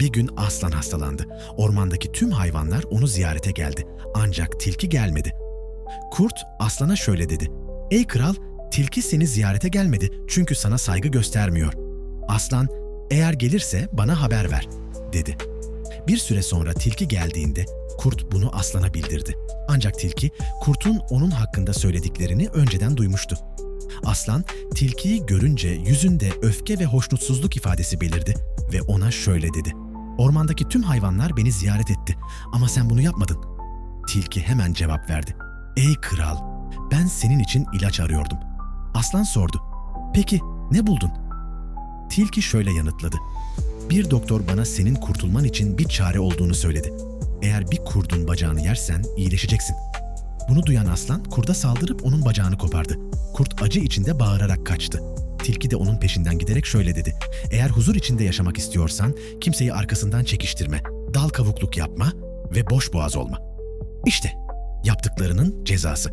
Bir gün aslan hastalandı. Ormandaki tüm hayvanlar onu ziyarete geldi. Ancak tilki gelmedi. Kurt aslana şöyle dedi. Ey kral, tilki seni ziyarete gelmedi çünkü sana saygı göstermiyor. Aslan, eğer gelirse bana haber ver, dedi. Bir süre sonra tilki geldiğinde kurt bunu aslana bildirdi. Ancak tilki kurtun onun hakkında söylediklerini önceden duymuştu. Aslan tilkiyi görünce yüzünde öfke ve hoşnutsuzluk ifadesi belirdi ve ona şöyle dedi. Ormandaki tüm hayvanlar beni ziyaret etti ama sen bunu yapmadın. Tilki hemen cevap verdi. Ey kral, ben senin için ilaç arıyordum. Aslan sordu. Peki ne buldun? Tilki şöyle yanıtladı. Bir doktor bana senin kurtulman için bir çare olduğunu söyledi. Eğer bir kurdun bacağını yersen iyileşeceksin. Bunu duyan aslan kurda saldırıp onun bacağını kopardı. Kurt acı içinde bağırarak kaçtı. Tilki de onun peşinden giderek şöyle dedi. Eğer huzur içinde yaşamak istiyorsan kimseyi arkasından çekiştirme, dal kavukluk yapma ve boş boğaz olma. İşte yaptıklarının cezası.